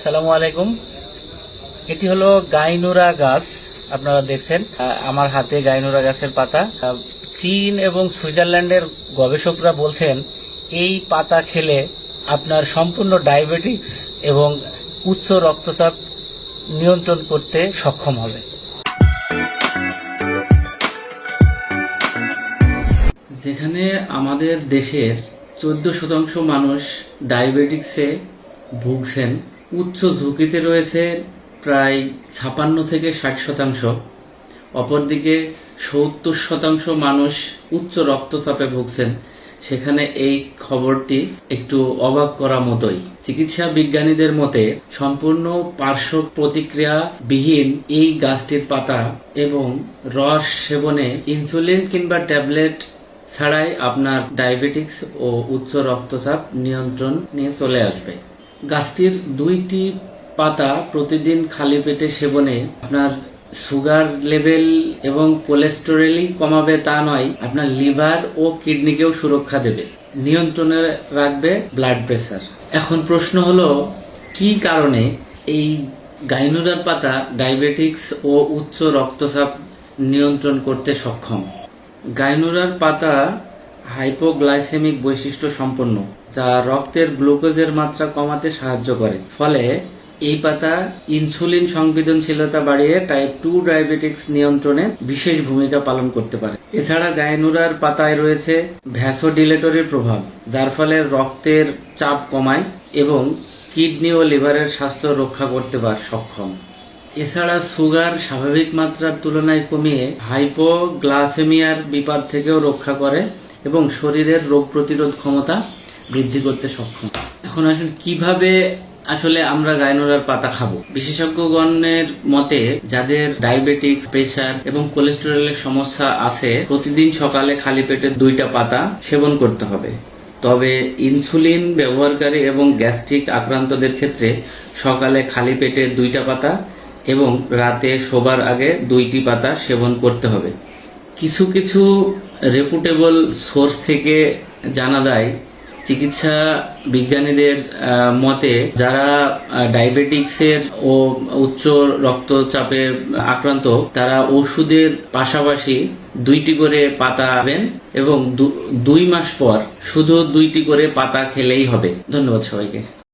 আসসালামু আলাইকুম। এটি হলো গাইনুরা গাছ, আপনারা দেখছেন। আমার হাতে গাইনুরা গাছের পাতা। চীন এবং সুইজারল্যান্ডের গবেষকরা বলছেন, এই পাতা খেলে আপনার সম্পূর্ণ ডায়াবেটিক্স এবং উচ্চ রক্তচাপ নিয়ন্ত্রণ করতে সক্ষম হবে। যেখানে আমাদের দেশের চোদ্দ শতাংশ মানুষ ডায়াবেটিক্সে ভুগছেন উচ্চ ঝুঁকিতে রয়েছে প্রায় ছাপান্ন থেকে ষাট শতাংশ। অপরদিকে সত্তর শতাংশ মানুষ উচ্চ রক্তচাপে ভুগছেন। সেখানে এই খবরটি একটু অবাক করা মতোই। চিকিৎসা বিজ্ঞানীদের মতে, সম্পূর্ণ পার্শ্ব প্রতিক্রিয়া বিহীন এই গাছটির পাতা এবং রস সেবনে ইনসুলিন কিংবা ট্যাবলেট ছাড়াই আপনার ডায়াবেটিক্স ও উচ্চ রক্তচাপ নিয়ন্ত্রণ নিয়ে চলে আসবে। গাছটির দুইটি পাতা প্রতিদিন খালি পেটে সেবনে। আপনার সুগার লেভেল এবং কোলেস্টেরলই কমাবে তা নয়, আপনার লিভার ও কিডনিকেও সুরক্ষা দেবে। নিয়ন্ত্রণে রাখবে ব্লাড প্রেশার এখন প্রশ্ন হলো, কি কারণে এই গাইনুরার পাতা ডায়াবেটিক্স ও উচ্চ রক্তচাপ নিয়ন্ত্রণ করতে সক্ষম? গাইনুরার পাতা হাইপোগ্লাইসেমিক বৈশিষ্ট্য সম্পন্ন, যা রক্তের গ্লুকোজের মাত্রা কমাতে সাহায্য করে। ফলে, এই পাতা ইনসুলিন সংবেদনশীলতা বাড়িয়ে টাইপ টু ডায়াবেটিক্স নিয়ন্ত্রণে বিশেষ ভূমিকা পালন করতে পারে। এছাড়া গাইনুরার পাতায় রয়েছে ভ্যাসোডিলেটরের প্রভাব, যার ফলে রক্তের চাপ কমায় এবং কিডনি ও লিভারের স্বাস্থ্য রক্ষা করতে পার সক্ষম। এছাড়া সুগার স্বাভাবিক মাত্রার তুলনায় কমিয়ে হাইপোগ্লাসেমিয়ার বিপদ থেকেও রক্ষা করে। এবং শরীরের রোগ প্রতিরোধ ক্ষমতা বৃদ্ধি করতে সক্ষম। এখন আসলে কীভাবে আসলে আমরা গায়নোরার পাতা খাব? বিশেষজ্ঞগণের মতে, যাদের ডায়াবেটিক্স, প্রেশার এবং কোলেস্টেরলের সমস্যা আছে, প্রতিদিন সকালে খালি পেটে দুইটা পাতা সেবন করতে হবে। তবে ইনসুলিন ব্যবহারকারী এবং গ্যাস্ট্রিক আক্রান্তদের ক্ষেত্রে সকালে খালি পেটে দুইটা পাতা এবং রাতে শোবার আগে দুইটি পাতা সেবন করতে হবে। কিছু কিছু রেপুটেবল সোর্স থেকে জানা যায় চিকিৎসা বিজ্ঞানীদের মতে যারা ডায়াবেটিক্সের ও উচ্চ রক্তচাপে আক্রান্ত, তারা ওষুধের পাশাপাশি দুইটি করে পাতা খাবেন এবং দুই মাস পর শুধু দুইটি করে পাতা খেলেই হবে। ধন্যবাদ সবাইকে।